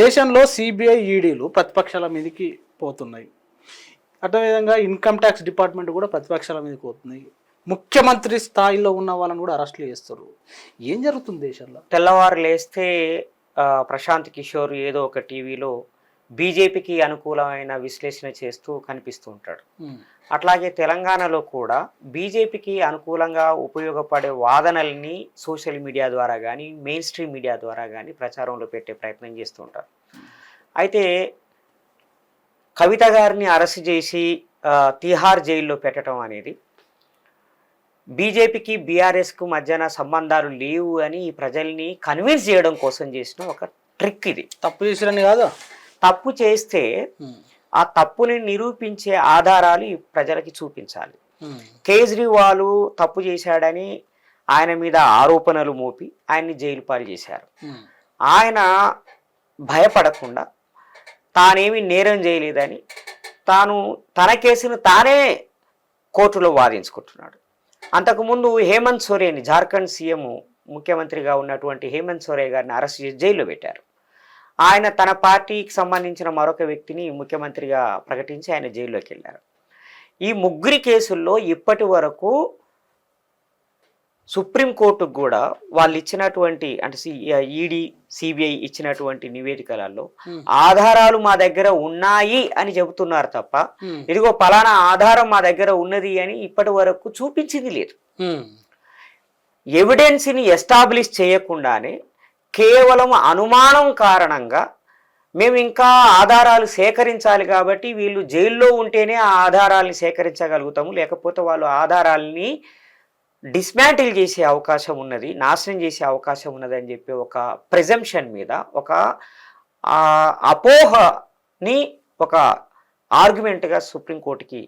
దేశంలో సిబిఐ ఈడీలు ప్రతిపక్షాల మీదకి పోతున్నాయి. అదేవిధంగా ఇన్కమ్ ట్యాక్స్ డిపార్ట్మెంట్ కూడా ప్రతిపక్షాల మీదకి పోతున్నాయి. ముఖ్యమంత్రి స్థాయిలో ఉన్న వాళ్ళని కూడా అరెస్టులు చేస్తారు. ఏం జరుగుతుంది దేశంలో? తెల్లవారు లేస్తే ప్రశాంత్ కిషోర్ ఏదో ఒక టీవీలో బీజేపీకి అనుకూలమైన విశ్లేషణ చేస్తూ కనిపిస్తూ ఉంటాడు. అట్లాగే తెలంగాణలో కూడా బీజేపీకి అనుకూలంగా ఉపయోగపడే వాదనల్ని సోషల్ మీడియా ద్వారా కానీ మెయిన్ స్ట్రీమ్ మీడియా ద్వారా కానీ ప్రచారంలో పెట్టే ప్రయత్నం చేస్తూ ఉంటారు. అయితే కవిత గారిని అరెస్ట్ చేసి తిహార్ జైల్లో పెట్టడం అనేది బీజేపీకి బీఆర్ఎస్కు మధ్యన సంబంధాలు లేవు అని ప్రజల్ని కన్విన్స్ చేయడం కోసం చేసిన ఒక ట్రిక్ ఇది. తప్పు చేసిరని కాదు. తప్పు చేస్తే ఆ తప్పుని నిరూపించే ఆధారాలు ప్రజలకి చూపించాలి. కేజ్రీవాల్ తప్పు చేశాడని ఆయన మీద ఆరోపణలు మోపి ఆయన్ని జైలు పాలు చేశారు. ఆయన భయపడకుండా తానేమి నేరం చేయలేదని తాను తన కేసును తానే కోర్టులో వాదించుకుంటున్నాడు. అంతకుముందు హేమంత్ సోరేని జార్ఖండ్ సీఎం ముఖ్యమంత్రిగా ఉన్నటువంటి హేమంత్ సోరే గారిని అరెస్ట్ చేసి జైల్లో పెట్టారు. ఆయన తన పార్టీకి సంబంధించిన మరొక వ్యక్తిని ముఖ్యమంత్రిగా ప్రకటించి ఆయన జైల్లోకి వెళ్ళారు. ఈ ముగ్గురి కేసుల్లో ఇప్పటి వరకు సుప్రీంకోర్టుకు కూడా వాళ్ళు ఇచ్చినటువంటి అంటే ఈడీ సిబిఐ ఇచ్చినటువంటి నివేదికలలో ఆధారాలు మా దగ్గర ఉన్నాయి అని చెబుతున్నారు తప్ప ఇదిగో పలానా ఆధారం మా దగ్గర ఉన్నది అని ఇప్పటి వరకు చూపించింది లేదు. ఎవిడెన్స్ని ఎస్టాబ్లిష్ చేయకుండానే కేవలం అనుమానం కారణంగా మేము ఇంకా ఆధారాలు సేకరించాలి కాబట్టి వీళ్ళు జైల్లో ఉంటేనే ఆ ఆధారాలని సేకరించగలుగుతాము. లేకపోతే వాళ్ళు ఆధారాలని డిస్మాంటిల్ చేసే అవకాశం ఉన్నది నాశనం చేసే అవకాశం ఉన్నది అని చెప్పి ఒక ప్రెజంప్షన్ మీద ఒక అపోహని ఒక ఆర్గ్యుమెంట్గా సుప్రీంకోర్టుకి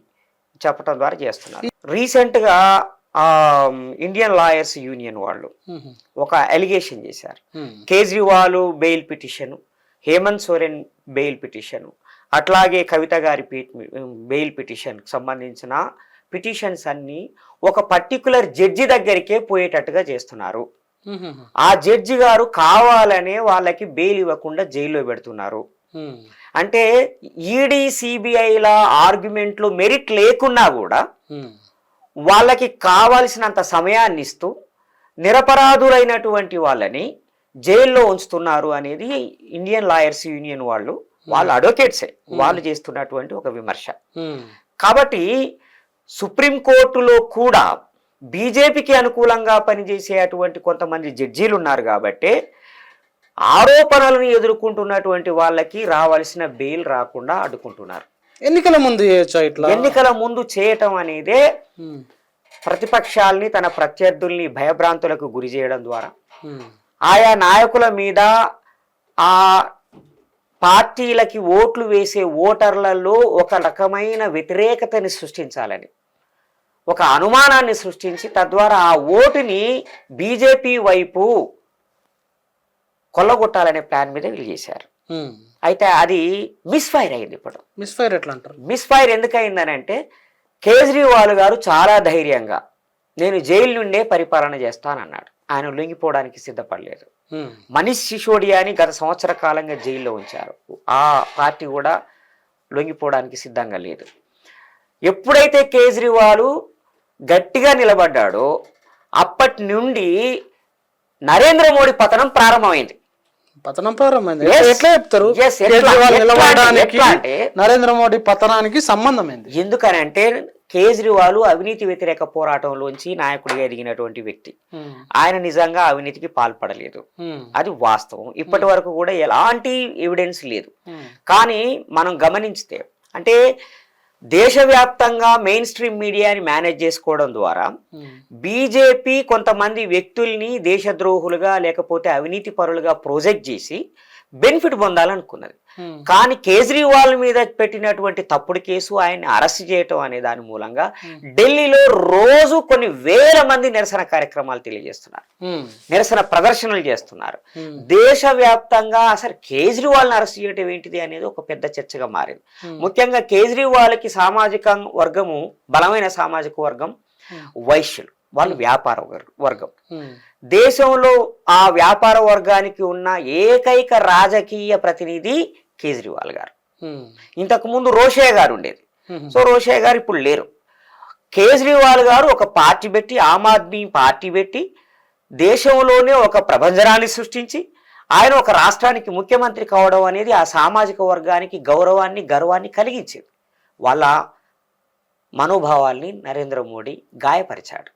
చెప్పడం ద్వారా చేస్తున్నారు. రీసెంట్గా ఇండియన్ లాయర్స్ యూనియన్ వాళ్ళు ఒక ఎలిగేషన్ చేశారు. Kejriwal bail petition Hemant Soren bail petition అట్లాగే కవిత గారి బెయిల్ పిటిషన్ సంబంధించిన పిటిషన్స్ అన్ని ఒక పర్టికులర్ జడ్జి దగ్గరికే పోయేటట్టుగా చేస్తున్నారు. ఆ జడ్జి గారు కావాలనే వాళ్ళకి బెయిల్ ఇవ్వకుండా జైల్లో పెడుతున్నారు. అంటే ఈడీ సిబిఐల ఆర్గ్యుమెంట్లు మెరిట్ లేకున్నా కూడా వాళ్ళకి కావలసినంత సమయాన్ని ఇస్తూ నిరపరాధులైనటువంటి వాళ్ళని జైల్లో ఉంచుతున్నారు అనేది ఇండియన్ లాయర్స్ యూనియన్ వాళ్ళు వాళ్ళ అడ్వకేట్సే వాళ్ళు చేస్తున్నటువంటి ఒక విమర్శ. కాబట్టి సుప్రీంకోర్టులో కూడా బీజేపీకి అనుకూలంగా పనిచేసేటువంటి కొంతమంది జడ్జీలు ఉన్నారు కాబట్టి ఆరోపణలను ఎదుర్కొంటున్నటువంటి వాళ్ళకి రావాల్సిన బెయిల్ రాకుండా అడ్డుకుంటున్నారు. ఎన్నికల ముందు చేయొచ్చా ఇట్లా ఎన్నికల ముందు చేయటం అనేదే. ప్రతిపక్షాల్ని తన ప్రత్యర్థుల్ని భయభ్రాంతులకు గురి చేయడం ద్వారా. ఆయా నాయకుల మీద ఆ పార్టీలకి ఓట్లు వేసే ఓటర్లలో ఒక రకమైన వ్యతిరేకతని సృష్టించాలని ఒక అనుమానాన్ని సృష్టించి తద్వారా ఆ ఓటుని బీజేపీ వైపు కొల్లగొట్టాలనే ప్లాన్ మీద వీళ్ళు చేశారు. అయితే అది మిస్ఫైర్ అయింది ఇప్పుడు. మిస్ఫైర్ ఎట్లా అంటారు మిస్ఫైర్ ఎందుకు అయిందనంటే కేజ్రీవాల్ గారు చాలా ధైర్యంగా నేను జైలు నుండే పరిపాలన చేస్తానన్నాడు. ఆయన లొంగిపోవడానికి సిద్ధపడలేదు. మనీష్ సిసోడియాని గత సంవత్సర కాలంగా జైల్లో ఉంచారు. ఆ పార్టీ కూడా లొంగిపోవడానికి సిద్ధంగా లేదు. ఎప్పుడైతే కేజ్రీవాల్ గట్టిగా నిలబడ్డాడో అప్పటి నుండి నరేంద్ర మోడీ పతనం ప్రారంభమైంది. పతనం ప్రారంభమైంది. ఎట్లా చెప్తారు? నరేంద్ర మోడీ పతనానికి సంబంధం ఏంది ఎందుకనంటే కేజ్రీవాల్ అవినీతి వ్యతిరేక పోరాటంలోంచి నాయకుడిగా ఎదిగినటువంటి వ్యక్తి. ఆయన నిజంగా అవినీతికి పాల్పడలేదు. అది వాస్తవం. ఇప్పటి వరకు కూడా ఎలాంటి ఎవిడెన్స్ లేదు. కానీ మనం గమనించితే అంటే దేశవ్యాప్తంగా మెయిన్ స్ట్రీమ్ మీడియాని మేనేజ్ చేసుకోవడం ద్వారా. బీజేపీ కొంతమంది వ్యక్తుల్ని దేశద్రోహులుగా లేకపోతే అవినీతి పరులుగా ప్రొజెక్ట్ చేసి బెనిఫిట్ పొందాలనుకున్నది. కానీ కేజ్రీవాల్ మీద పెట్టినటువంటి తప్పుడు కేసు ఆయన్ని అరెస్ట్ చేయటం అనే దాని మూలంగా ఢిల్లీలో రోజు కొన్ని వేల మంది నిరసన కార్యక్రమాలు తెలియజేస్తున్నారు. నిరసన ప్రదర్శనలు చేస్తున్నారు ఉమ్. దేశవ్యాప్తంగా అసలు కేజ్రీవాల్ని అరెస్ట్ చేయడం ఏంటిది అనేది ఒక పెద్ద చర్చగా మారింది. ముఖ్యంగా కేజ్రీవాల్కి సామాజిక వర్గము బలమైన సామాజిక వర్గం. వైశ్యులు వాళ్ళు వ్యాపార వర్- వర్గం. దేశంలో ఆ వ్యాపార వర్గానికి ఉన్న ఏకైక రాజకీయ ప్రతినిధి కేజ్రీవాల్ గారు. ఉమ్, ఇంతకు ముందు రోషయ్య గారు ఉండేది. సో రోషయ్య గారు ఇప్పుడు లేరు. కేజ్రీవాల్ గారు ఒక పార్టీ పెట్టి ఆమ్ ఆద్మీ పార్టీ పెట్టి దేశంలోనే ఒక ప్రభంజనాన్ని సృష్టించి ఆయన ఒక రాష్ట్రానికి ముఖ్యమంత్రి కావడం అనేది ఆ సామాజిక వర్గానికి గౌరవాన్ని గర్వాన్ని కలిగించింది. వాళ్ళ మనోభావాల్ని నరేంద్ర మోడీ గాయపరిచాడు.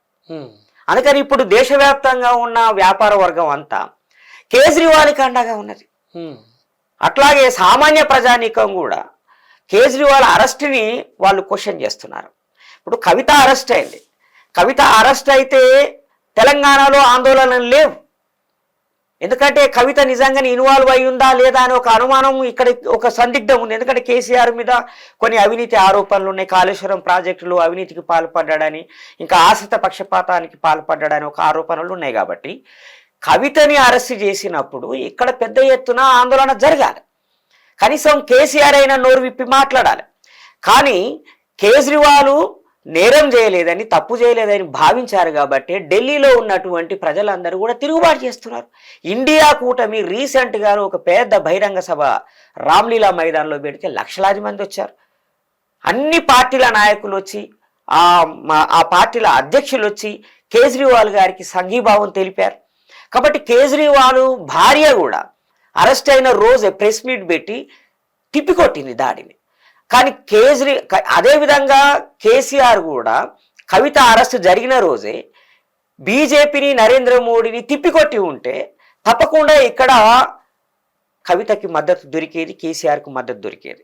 అందుకని ఇప్పుడు దేశవ్యాప్తంగా ఉన్న వ్యాపార వర్గం అంతా కేజ్రీవాల్కి అండగా ఉన్నది. అట్లాగే సామాన్య ప్రజానీకం కూడా. కేజ్రీవాల్ అరెస్ట్ని వాళ్ళు క్వశ్చన్ చేస్తున్నారు. ఇప్పుడు కవిత అరెస్ట్ అయింది. కవిత అరెస్ట్ అయితే తెలంగాణలో ఆందోళనలు లేవు. ఎందుకంటే కవిత నిజంగానే ఇన్వాల్వ్ అయి ఉందా లేదా అని ఒక అనుమానం ఇక్కడ ఒక సందిగ్ధం ఉంది. ఎందుకంటే కేసీఆర్ మీద కొన్ని అవినీతి ఆరోపణలు ఉన్నాయి. కాళేశ్వరం ప్రాజెక్టులు అవినీతికి పాల్పడ్డాడని ఇంకా ఆశ్రిత పక్షపాతానికి పాల్పడ్డాడని ఒక ఆరోపణలు ఉన్నాయి కాబట్టి కవితని అరెస్ట్ చేసినప్పుడు ఇక్కడ పెద్ద ఎత్తున ఆందోళన జరగాలి. కనీసం కేసీఆర్ అయినా నోరు విప్పి మాట్లాడాలి. కానీ కేజ్రీవాల్ నేరం చేయలేదని తప్పు చేయలేదని భావించారు కాబట్టి ఢిల్లీలో ఉన్నటువంటి ప్రజలందరూ కూడా తిరుగుబాటు చేస్తున్నారు. ఇండియా కూటమి రీసెంట్గా ఒక పెద్ద బహిరంగ సభ రామ్లీలా మైదానంలో పెడితే లక్షలాది మంది వచ్చారు. అన్ని పార్టీల నాయకులు వచ్చి ఆ ఆ పార్టీల అధ్యక్షులు వచ్చి కేజ్రీవాల్ గారికి సంఘీభావం తెలిపారు. కాబట్టి కేజ్రీవాల్ భార్య కూడా అరెస్ట్ అయిన రోజే ప్రెస్ మీట్ పెట్టి తిప్పికొట్టింది దాడిని. కానీ కేజ్రీ అదేవిధంగా కేసీఆర్ కూడా కవిత అరెస్ట్ జరిగిన రోజే బీజేపీని నరేంద్ర మోడీని తిప్పికొట్టి ఉంటే తప్పకుండా ఇక్కడ కవితకి మద్దతు దొరికేది కేసీఆర్కు మద్దతు దొరికేది.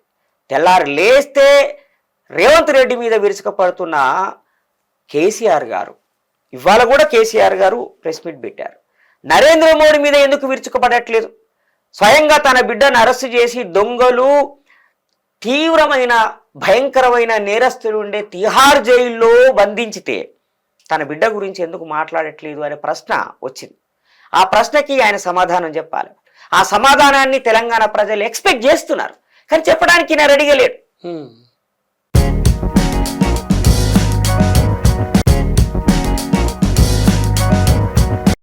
తెల్లారి లేస్తే రేవంత్ రెడ్డి మీద విరుచుకపడుతున్న కేసీఆర్ గారు ఇవాళ కూడా కేసీఆర్ గారు ప్రెస్ మీట్ పెట్టారు. నరేంద్ర మోడీ మీద ఎందుకు విరుచుకుపడట్లేదు? స్వయంగా తన బిడ్డను అరెస్టు చేసి దొంగలు తీవ్రమైన భయంకరమైన నేరస్తులు ఉండే తిహార్ జైల్లో బంధించితే తన బిడ్డ గురించి ఎందుకు మాట్లాడట్లేదు అనే ప్రశ్న వచ్చింది. ఆ ప్రశ్నకి ఆయన సమాధానం చెప్పాలి. ఆ సమాధానాన్ని తెలంగాణ ప్రజలు ఎక్స్పెక్ట్ చేస్తున్నారు. కానీ చెప్పడానికి నేను రెడీగా లేడు